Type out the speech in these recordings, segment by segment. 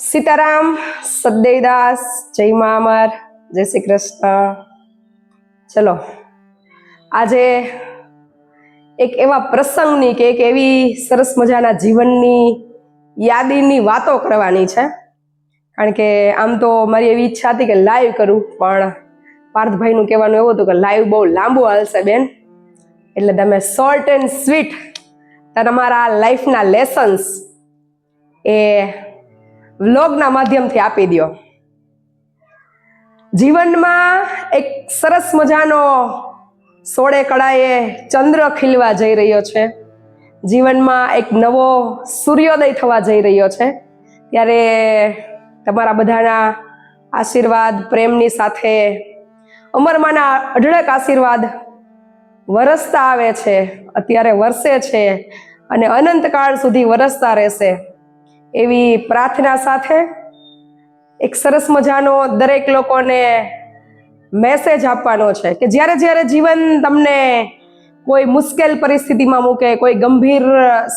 સીતારામ સદૈદાસ જય મા અમર, જય શ્રી કૃષ્ણ. ચલો, આજે એક એવા પ્રસંગની કે એક એવી સરસ મજાના જીવનની યાદીની વાતો કરવાની છે. કારણ કે આમ તો મારી એવી ઈચ્છા હતી કે લાઈવ કરું, પણ પાર્થભાઈનું કહેવાનું એવું હતું કે લાઈવ બહુ લાંબુ હાલશે બેન. એટલે તમે શોર્ટ એન્ડ સ્વીટ તમારા લાઈફના લેસન્સ એ વ્લોગના માધ્યમથી આપી દો જીવનમાં એક સરસ મજાનો સોળે કળાએ ચંદ્ર ખીલવા જઈ રહ્યો છે. જીવનમાં એક નવો સૂર્યોદય થવા જઈ રહ્યો છે. ત્યારે તમારા બધાના આશીર્વાદ, પ્રેમની સાથે અમરમાના અઢળક આશીર્વાદ વરસતા આવે છે, અત્યારે વરસે છે અને અનંતકાળ સુધી વરસતા રહેશે. એવી પ્રાર્થના સાથે એક સરસ મજાનો દરેક લોકોને મેસેજ આપવાનો છે કે જ્યારે જ્યારે જીવન તમને કોઈ મુશ્કેલ પરિસ્થિતિમાં મૂકે, કોઈ ગંભીર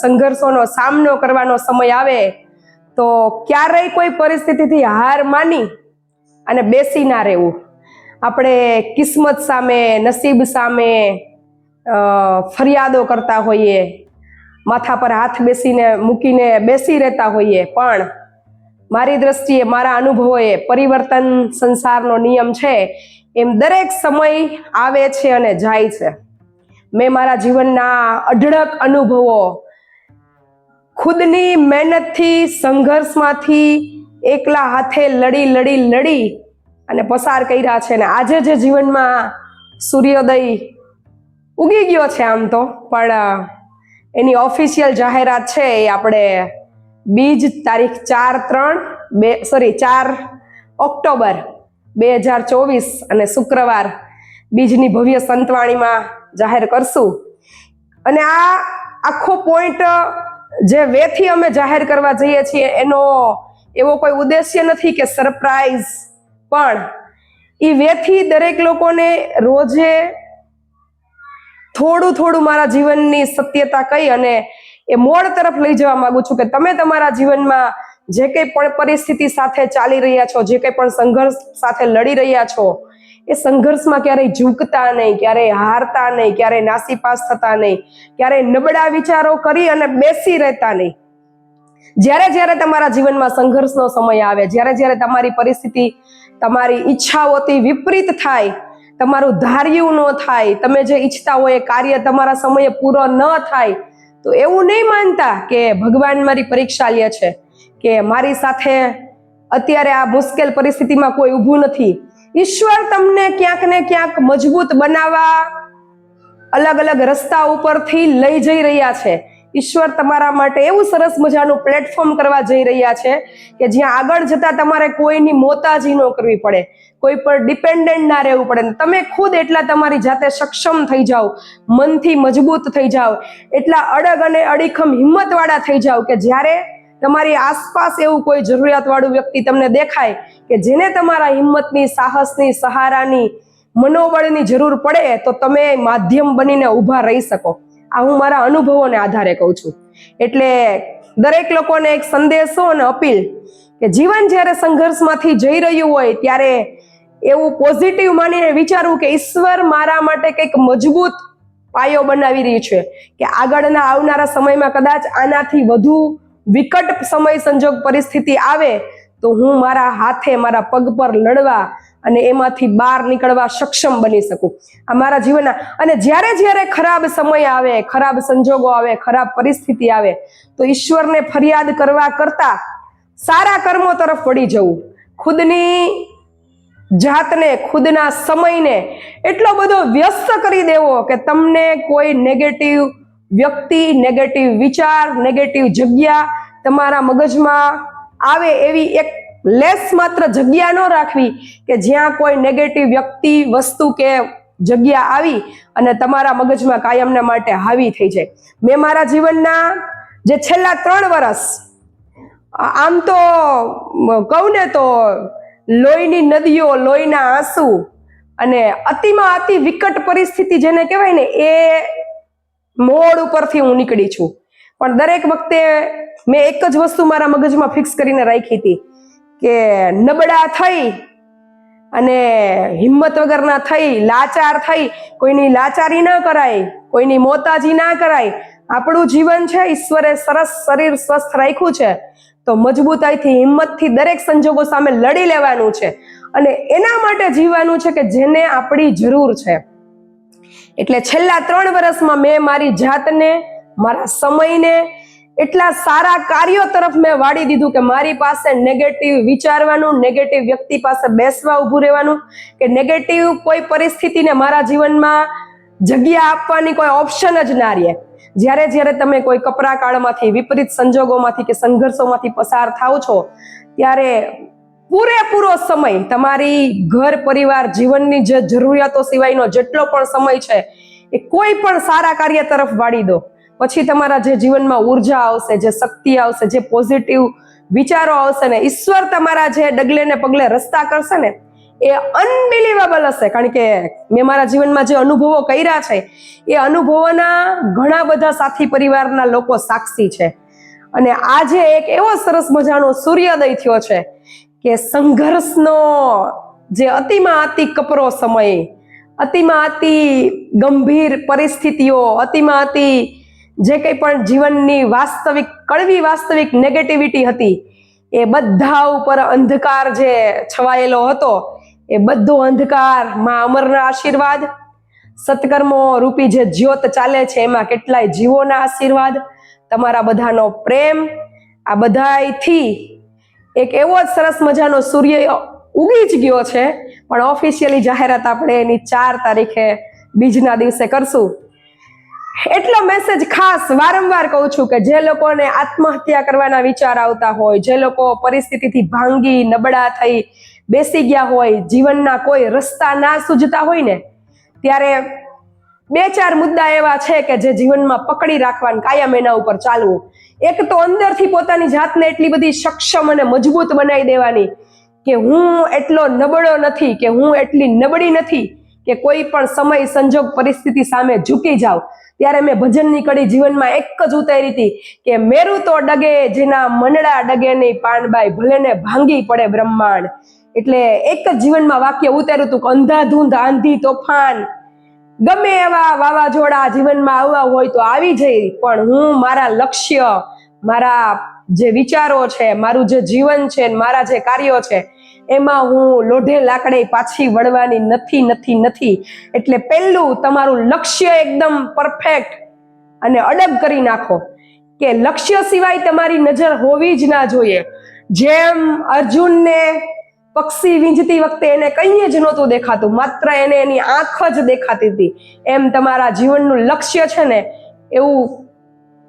સંઘર્ષોનો સામનો કરવાનો સમય આવે, તો ક્યારેય કોઈ પરિસ્થિતિથી હાર માની અને બેસી ના રહેવું. આપણે કિસ્મત સામે, નસીબ સામે ફરિયાદો કરતા હોઈએ માથા પર હાથ બેસીને, મૂકીને બેસી રહેતા હોઈએ. પણ મારી દ્રષ્ટિએ, મારા અનુભવોએ પરિવર્તન સંસારનો નિયમ છે. એમ દરેક સમય આવે છે અને જાય છે. મેં મારા જીવનના અઢળક અનુભવો ખુદની મહેનતથી સંઘર્ષમાંથી એકલા હાથે લડી લડી લડી અને પસાર કર્યા છે અને આજે જે જીવનમાં સૂર્યોદય ઉગી ગયો છે આમ તો. પણ એની ઓફિશિયલ જાહેરાત છે એ આપણે બીજ તારીખ ચાર ત્રણ બે સોરી ચાર ઓક્ટોબર બે હજાર ચોવીસ અને શુક્રવાર બીજની ભવ્ય સંતવાણીમાં જાહેર કરશું. અને આ આખો પોઈન્ટ જે વેથી અમે જાહેર કરવા જઈએ છીએ એનો એવો કોઈ ઉદ્દેશ્ય નથી કે સરપ્રાઈઝ પણ. એ વેથી દરેક લોકોને રોજે થોડું થોડું મારા જીવનની સત્યતા કહી અને એ મોડ તરફ લઈ જવા માંગુ છું કે તમે તમારા જીવનમાં જે કંઈ પણ પરિસ્થિતિ સાથે ચાલી રહ્યા છો, જે કંઈ પણ સંઘર્ષ સાથે લડી રહ્યા છો, એ સંઘર્ષમાં ક્યારેય ઝૂકતા નહીં, ક્યારેય હારતા નહીં, ક્યારેય નાસીપાસ થતા નહીં, ક્યારેય નબળા વિચારો કરી અને બેસી રહેતા નહીં. જ્યારે જ્યારે તમારા જીવનમાં સંઘર્ષનો સમય આવે, જ્યારે જ્યારે તમારી પરિસ્થિતિ તમારી ઈચ્છાઓથી વિપરીત થાય તમારું ધાર્યું ન થાય, તમે જે ઈચ્છતા હોય એ કાર્ય તમારા સમયે પૂરો ન થાય, તો એવું નહીં માનતા કે ભગવાન મારી પરીક્ષા લે છે, કે મારી સાથે અત્યારે આ મુશ્કેલ પરિસ્થિતિમાં કોઈ ઊભું નથી. ઈશ્વર તમને ક્યાંક ને ક્યાંક મજબૂત બનાવવા અલગ અલગ રસ્તા ઉપરથી લઈ જઈ રહ્યા છે. ઈશ્વર તમારા માટે એવું સરસ મજાનું પ્લેટફોર્મ કરવા જઈ રહ્યા છે કે જ્યાં આગળ જતા તમારે કોઈની મોતાજી ન કરવી પડે, કોઈ પર ડિપેન્ડન્ટ ના રહેવું પડે. તમે ખુદ એટલા તમારી જાતે સક્ષમ થઈ જાઓ, મનથી મજબૂત થઈ જાઓ, એટલા અડગ અને અડીખમ હિંમતવાળા થઈ જાઓ કે જ્યારે તમારી આસપાસ એવું કોઈ જરૂરિયાતવાળું વ્યક્તિ તમને દેખાય કે જેને તમારા હિંમતની, સાહસની, સહારાની, મનોબળની જરૂર પડે, તો તમે માધ્યમ બનીને ઊભા રહી શકો. આ હું મારા અનુભવોને આધારે કહું છું. એટલે દરેક લોકોને એક સંદેશો અને અપીલ કે જીવન જ્યારે સંઘર્ષમાંથી જઈ રહ્યું હોય ત્યારે એવું પોઝિટિવ માનીને વિચારવું કે ઈશ્વર મારા માટે કંઈક મજબૂત પાયો બનાવી રહ્યું છે. કે આગળના આવનારા સમયમાં કદાચ આનાથી વધુ વિકટ સમય સંજોગ પરિસ્થિતિ આવે તો હું મારા હાથે મારા પગ પર લડવા અને એમાંથી બહાર નીકળવા સક્ષમ બની શકું. આ મારા જીવનના અને જ્યારે જ્યારે ખરાબ સમય આવે, ખરાબ સંજોગો આવે, ખરાબ પરિસ્થિતિ આવે, તો ઈશ્વરને ફરિયાદ કરવા કરતા સારા કર્મો તરફ વળી જવું. ખુદની જાતને, ખુદના સમયને એટલો બધો વ્યસ્ત કરી દેવો કે તમને કોઈ નેગેટિવ વ્યક્તિ નેગેટિવ વિચાર નેગેટિવ જગ્યા તમારા મગજમાં આવે એવી એક લેસ માત્ર જગ્યા ન રાખવી કે જ્યાં કોઈ નેગેટિવ વ્યક્તિ, વસ્તુ કે જગ્યા આવી અને તમારા મગજમાં કાયમના માટે હાવી થઈ જાય. મેં મારા જીવનના જે છેલ્લા ત્રણ વર્ષ આમ તો કહું ને તો લોહીની નદીઓ, લોહીના આંસુ અને અતિમાં અતિ વિકટ પરિસ્થિતિ જેને કહેવાય ને, એ મોડ ઉપરથી હું નીકળી છું. પણ દરેક વખતે મેં એક જ વસ્તુ મારા મગજમાં ફિક્સ કરીને રાખી હતી. કે નબળા થઈ અને હિંમત વગરના થઈ, લાચાર થઈ, કોઈની લાચારી ના કરાય, કોઈની મોતાજી ના કરાય. આપણું જીવન છે, ઈશ્વરે સરસ શરીર સ્વસ્થ રાખ્યું છે. તો મજબૂતાઈથી, હિંમતથી દરેક સંજોગો સામે લડી લેવાનું છે. અને એના માટે જીવવાનું છે કે જેને આપણી જરૂર છે. એટલે છેલ્લા ત્રણ વર્ષમાં મેં મારી જાતને, મારા સમયને એટલા સારા કાર્યો તરફ મેં વાળી દીધું કે મારી પાસે નેગેટિવ વિચારવાનું નેગેટિવ વ્યક્તિ પાસે બેસવા ઊભું રહેવાનું, કે નેગેટિવ કોઈ પરિસ્થિતિને મારા જીવનમાં જગ્યા આપવાની કોઈ ઓપ્શન જ ના રહે. જ્યારે જ્યારે તમે કોઈ કપરા કાળમાંથી, વિપરીત સંજોગોમાંથી કે સંઘર્ષોમાંથી પસાર થાવ છો, ત્યારે પૂરેપૂરો સમય તમારી ઘર પરિવાર જીવનની જે જરૂરિયાતો સિવાયનો જેટલો પણ સમય છે, એ કોઈ પણ સારા કાર્ય તરફ વાળી દો. પછી તમારા જે જીવનમાં ઊર્જા આવશે, જે શક્તિ આવશે, જે પોઝિટિવ વિચારો આવશે ને, ઈશ્વર તમારા જે ડગલે ને પગલે રસ્તા કરશે ને, એ અનબિલીવેબલ હશે. કારણ કે મેં મારા જીવનમાં જે અનુભવો કર્યા છે, એ અનુભવોના ઘણા બધા સાથી પરિવારના લોકો સાક્ષી છે. અને આજે એક એવો સરસ મજાનો સૂર્યોદય થયો છે કે સંઘર્ષનો જે અતિમાં અતિ કપરો સમય અતિમાં અતિ ગંભીર પરિસ્થિતિઓ અતિમાં અતિ જે કંઈ પણ જીવનની વાસ્તવિક, કડવી વાસ્તવિક નેગેટિવિટી હતી, એ બધા ઉપર અંધકાર જે છવાયેલો હતો, એ બધો અંધકારમાં અમરના આશીર્વાદ, સત્કર્મો રૂપી જે જ્યોત ચાલે છે, એમાં કેટલાય જીવોના આશીર્વાદ, તમારા બધાનો પ્રેમ, આ બધાયથી એક એવો જ સરસ મજાનો સૂર્ય ઉગી જ ગયો છે, પણ ઓફિશિયલી જાહેરાત આપણે એની ચાર તારીખે બીજના દિવસે કરશું. એટલો મેસેજ ખાસ વારંવાર કહું છું કે જે લોકોને આત્મહત્યા કરવાના વિચાર આવતા હોય, જે લોકો પરિસ્થિતિથી ભાંગી, નબળા થઈ બેસી ગયા હોય, જીવનના કોઈ રસ્તા ના સૂજતા હોય ને, ત્યારે બે ચાર મુદ્દા એવા છે કે જે જીવનમાં પકડી રાખવાનું, કાયમ એના ઉપર ચાલવું. એક તો અંદરથી પોતાની જાતને એટલી બધી સક્ષમ અને મજબૂત બનાવી દેવાની કે હું એટલો નબળો નથી, કે હું એટલી નબળી નથી કે કોઈ પણ સમય, સંજોગ, પરિસ્થિતિ સામે ઝૂકી જાવ ત્યારે મેં ભજનની કડી જીવનમાં એક જ ઉતારી હતી કે મેરું તો ડગે, જેના મંડળા ડગે નહીં પાનબાઈ ભલે ને ભાંગી પડે બ્રહ્માંડ. એટલે એક જ જીવનમાં વાક્ય ઉતાર્યું હતું કે અંધાધૂંધ, આંધી, તોફાન. ગમે એવા વાવાઝોડા જીવનમાં આવવા હોય તો આવી જઈ, પણ હું, મારા લક્ષ્ય, મારા જે વિચારો છે, મારું જે જીવન છે મારા જે કાર્યો છે, એમાં હું લોઢે લાકડે પાછી વળવાની નથી નથી નથી. એટલે પહેલું તમારું લક્ષ્ય એકદમ પરફેક્ટ અને અડબ કરી નાખો કે લક્ષ્ય સિવાય તમારી નજર હોવી જ ના જોઈએ. જેમ અર્જુનને પક્ષી વીંજતી વખતે એને કંઈ જ નહોતું દેખાતું, માત્ર એને એની આંખ જ દેખાતી હતી. એમ તમારા જીવનનું લક્ષ્ય છે ને, એવું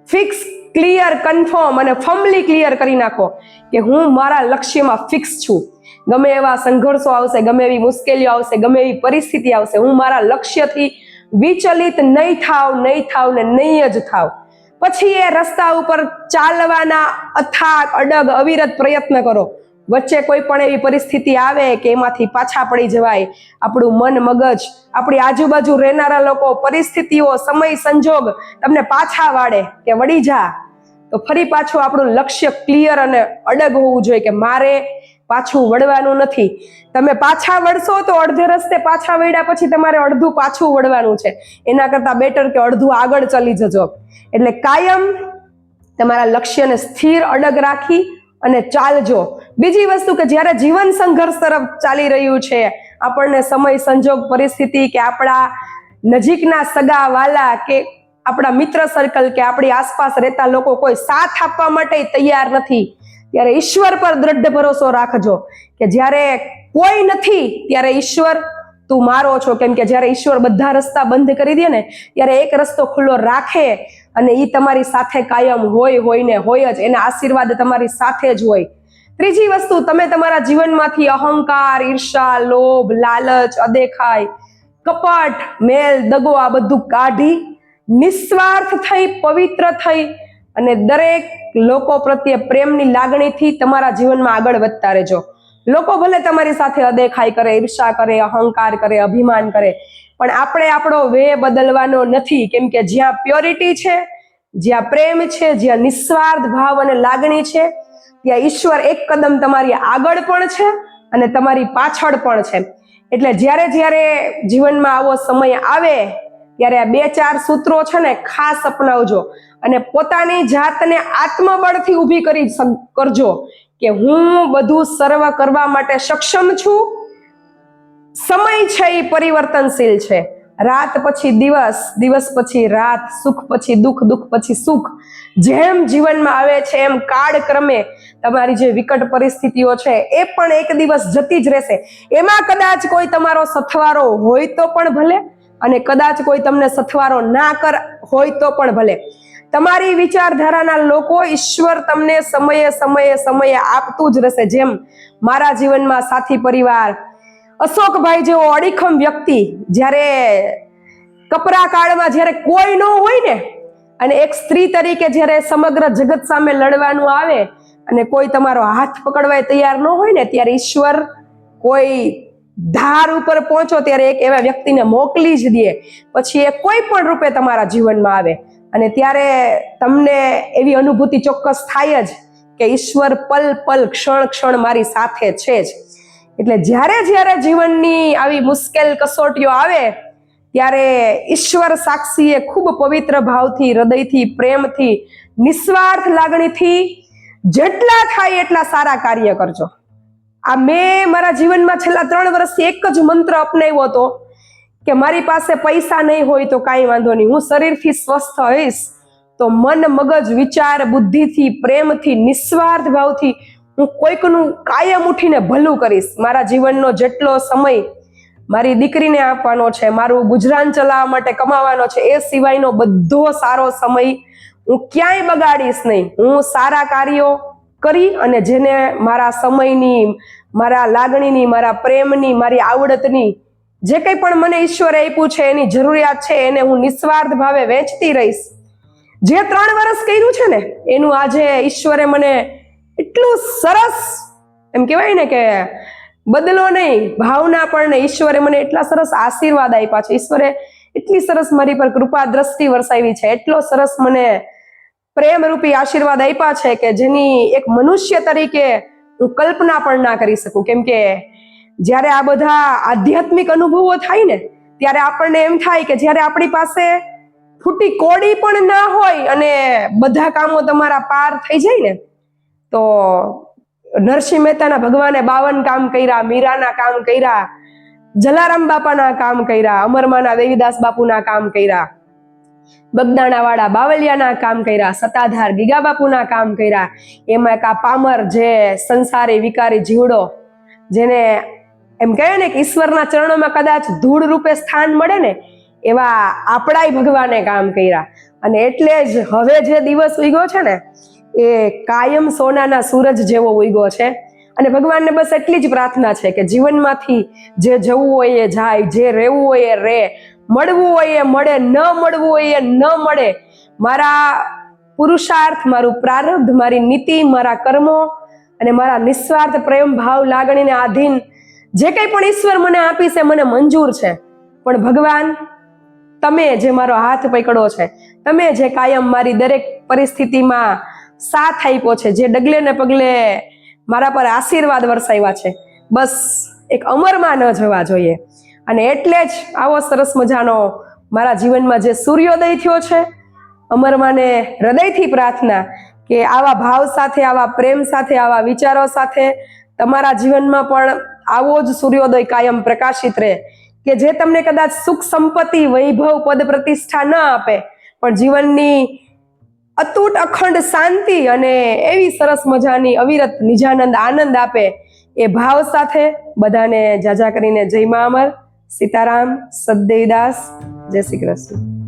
ફિક્સ ક્લિયર કન્ફર્મ અને ફમલી ક્લિયર કરી નાખો કે હું મારા લક્ષ્યમાં ફિક્સ છું. ગમે એવા સંઘર્ષો આવશે, ગમે એવી મુશ્કેલીઓ આવશે, ગમે એવી પરિસ્થિતિ આવશે, હું મારા લક્ષ્યથી વિચલિત નહીં થાવ નહીં થાવ ને નહીં જ થાવ. પછી એ રસ્તા ઉપર ચાલવાના અથાગ, અડગ, અવિરત પ્રયત્ન કરો. વચ્ચે કોઈ પણ એવી પરિસ્થિતિ આવે કે એમાંથી પાછા પડી જવાય, આપણું મન મગજ, આપણી આજુબાજુ રહેનારા લોકો, પરિસ્થિતિઓ, સમય, સંજોગ તમને પાછા વાળે કે વળી જા. તો ફરી પાછું આપણું લક્ષ્ય ક્લિયર અને અડગ હોવું જોઈએ કે મારે પાછું વળવાનું નથી. તમે પાછા વળશો તો અડધે રસ્તે પાછા વળ્યા પછી તમારે અડધું પાછું વળવાનું છે. એના કરતાં બેટર કે અડધું આગળ ચલી જજો. એટલે કાયમ તમારા લક્ષ્યને સ્થિર અડગ રાખી અને ચાલજો. બીજી વસ્તુ કે જ્યારે જીવન સંઘર્ષ તરફ ચાલી રહ્યું છે, આપણને સમય, સંજોગ, પરિસ્થિતિ કે આપણા નજીકના સગા, વાલા કે આપણા મિત્ર સર્કલ કે આપણી આસપાસ રહેતા લોકો કોઈ સાથ આપવા માટે તૈયાર નથી, ત્યારે ઈશ્વર પર દ્રઢ ભરોસો રાખજો કે જ્યારે કોઈ નથી, ત્યારે ઈશ્વર તું મારો છો. કેમ કે જ્યારે ઈશ્વર બધા રસ્તા બંધ કરી દે ને, ત્યારે એક રસ્તો ખુલ્લો રાખે અને એ તમારી સાથે કાયમ હોય હોય ને હોય જ. એના આશીર્વાદ તમારી સાથે જ હોય. ત્રીજી વસ્તુ, તમે તમારા જીવનમાંથી અહંકાર, ઈર્ષા, લોભ, લાલચ અદેખાય કપટ, મેલ, દગો આ બધું કાઢી નિસ્વાર્થ થઈ, પવિત્ર થઈ અને દરેક લોકો પ્રત્યે પ્રેમની લાગણીથી તમારા જીવનમાં આગળ વધતા રહેજો. લોકો ભલે તમારી સાથે અદેખાઈ કરે, ઈર્ષા કરે, અહંકાર કરે, અભિમાન કરે, પણ આપણે આપણો વે બદલવાનો નથી. કેમ કે જ્યાં પ્યોરિટી છે, જ્યાં પ્રેમ છે, જ્યાં નિસ્વાર્થ ભાવ અને લાગણી છે ત્યાં ઈશ્વર એક કદમ તમારી આગળ પણ છે અને તમારી પાછળ પણ છે. એટલે જ્યારે જ્યારે જીવનમાં આવો સમય આવે, ત્યારે આ બે ચાર સૂત્રો છે ને ખાસ અપનાવજો અને પોતાની જાતને આત્મબળથી ઊભી કરી કરજો કે હું બધું સર્વ કરવા માટે સક્ષમ છું. સમય છે એ પરિવર્તનશીલ છે. રાત પછી દિવસ દિવસ પછી રાત, સુખ પછી દુઃખ દુઃખ પછી સુખ. જેમ જીવનમાં આવે છે એમ કાળક્રમે તમારી જે વિકટ પરિસ્થિતિઓ છે એ પણ એક દિવસ જતી જ રહેશે. એમાં કદાચ કોઈ તમારો સથવારો હોય તો પણ ભલે અને કદાચ કોઈ તમને સથવારો ના કર, હોય તો પણ ભલે. તમારી વિચારધારાના લોકો ઈશ્વર તમને સમયે સમયે સમયે આપતું જ રહેશે. જેમ મારા જીવનમાં સાથી પરિવાર અશોકભાઈ જેવો અડીખમ વ્યક્તિ જ્યારે કપરા કાળમાં જ્યારે કોઈ ન હોય ને, અને એક સ્ત્રી તરીકે જ્યારે સમગ્ર જગત સામે લડવાનું આવે અને કોઈ તમારો હાથ પકડવાય તૈયાર ન હોય ને, ત્યારે ઈશ્વર કોઈ ધાર ઉપર પહોંચો ત્યારે એક એવા વ્યક્તિને મોકલી જ દે. પછી એ કોઈ પણ રૂપે તમારા જીવનમાં આવે. અને ત્યારે તમને એવી અનુભૂતિ ચોક્કસ થાય જ કે ઈશ્વર પલ પલ ક્ષણ ક્ષણ મારી સાથે છે જ. એટલે જ્યારે જ્યારે જીવનની આવી મુશ્કેલ કસોટીઓ આવે, ત્યારે ઈશ્વર સાક્ષીએ ખૂબ પવિત્ર ભાવથી, હૃદયથી, પ્રેમથી, નિસ્વાર્થ લાગણીથી જેટલા થાય એટલા સારા કાર્ય કરજો. આ મેં મારા જીવનમાં છેલ્લા ત્રણ વર્ષથી એક જ મંત્ર અપનાવ્યો હતો કે મારી પાસે પૈસા નહીં હોય તો કાંઈ વાંધો નહીં. હું શરીરથી સ્વસ્થ હોઈશ તો મન, મગજ, વિચાર, બુદ્ધિથી, પ્રેમથી, નિસ્વાર્થ ભાવથી હું કોઈકનું કાયમ ઉઠીને ભલું કરીશ. મારા જીવનનો જેટલો સમય મારી દીકરીને આપવાનો છે, મારું ગુજરાન ચલાવવા માટે કમાવાનો છે, એ સિવાયનો બધો સારો સમય હું ક્યાંય બગાડીશ નહીં. હું સારા કાર્યો કરી અને જેને મારા સમયની, મારા લાગણીની, મારા પ્રેમની, મારી આવડતની, જે કંઈ પણ મને ઈશ્વરે આપ્યું છે, એની જરૂરિયાત છે, એને હું નિસ્વાર્થ ભાવે વેચતી રહીશ. જે ત્રણ વર્ષ કર્યું છે ને, એનું આજે ઈશ્વરે મને એટલું સરસ, એમ કહેવાય ને કે બદલો નહીં, ભાવના પણ નહીં. ઈશ્વરે મને એટલા સરસ આશીર્વાદ આપ્યા છે. ઈશ્વરે એટલી સરસ મારી પર કૃપા દ્રષ્ટિ વરસાવી છે. એટલો સરસ મને પ્રેમરૂપી આશીર્વાદ આપ્યા છે કે જેની એક મનુષ્ય તરીકે હું કલ્પના પણ ના કરી શકું. કેમ કે જ્યારે આ બધા આધ્યાત્મિક અનુભવો થાય ને, ત્યારે આપણને એમ થાય કે જ્યારે આપણી પાસે ફૂટી કોડી પણ ના હોય અને બધા કામો તમારા પાર થઈ જાય ને તો નરસિંહ મહેતાના ભગવાને બાવન કામ કર્યા, મીરાના કામ કર્યા, જલારામ બાપાના કામ કર્યા, અમરમાના દેવીદાસ બાપુના કામ કર્યા, બગદાણાવાળા બાવલિયાના કામ કર્યા સતાધાર ગીગા બાપુના કામ કર્યા. એમાં એક આ પામર જે સંસારી વિકારી જીવડો, જેને એમ કહે ને કે ઈશ્વરના ચરણોમાં કદાચ ધૂળ રૂપે સ્થાન મળે ને, એવા આપણાય ભગવાને કામ કર્યા. અને એટલે જ હવે જે દિવસ ઉગ્યો છે ને એ કાયમ સોનાના સૂરજ જેવો ઉગ્યો છે. અને ભગવાનને બસ એટલી જ પ્રાર્થના છે કે જીવનમાંથી જે જવું હોય એ જાય, જે રહેવું હોય એ રહે. મળવું હોય એ મળે, ન મળવું હોય એ ન મળે. મારા પુરુષાર્થ, મારું પ્રારબ્ધ, મારી નીતિ, મારા કર્મો અને મારા નિસ્વાર્થ પ્રેમ, ભાવ, લાગણીને આધીન જે કંઈ પણ ઈશ્વર મને આપી છે, મને મંજૂર છે. પણ ભગવાન, તમે જે મારો હાથ પકડો છે, તમે જે કાયમ મારી દરેક પરિસ્થિતિમાં સાથ આપ્યો છે, જે ડગલે ને પગલે મારા પર આશીર્વાદ વરસાવ્યા છે. બસ, એક અમરમાં ન જવા જોઈએ. અને એટલે જ આવો સરસ મજાનો મારા જીવનમાં જે સૂર્યોદય થયો છે, અમરમાને હૃદયથી પ્રાર્થના કે આવા ભાવ સાથે, આવા પ્રેમ સાથે, આવા વિચારો સાથે તમારા જીવનમાં પણ આવો જ સૂર્યોદય કાયમ પ્રકાશિત રહે. કે જે તમને કદાચ સુખ સંપત્તિ વૈભવ પદ પ્રતિષ્ઠા ન આપે, પણ જીવનની અતૂટ અખંડ શાંતિ અને એવી સરસ મજાની અવિરત નિજાનંદ આનંદ આપે એ ભાવ સાથે બધાને જાજા કરીને જય મા અમર. સીતારામ સદદેવદાસ જય શ્રી કૃષ્ણ.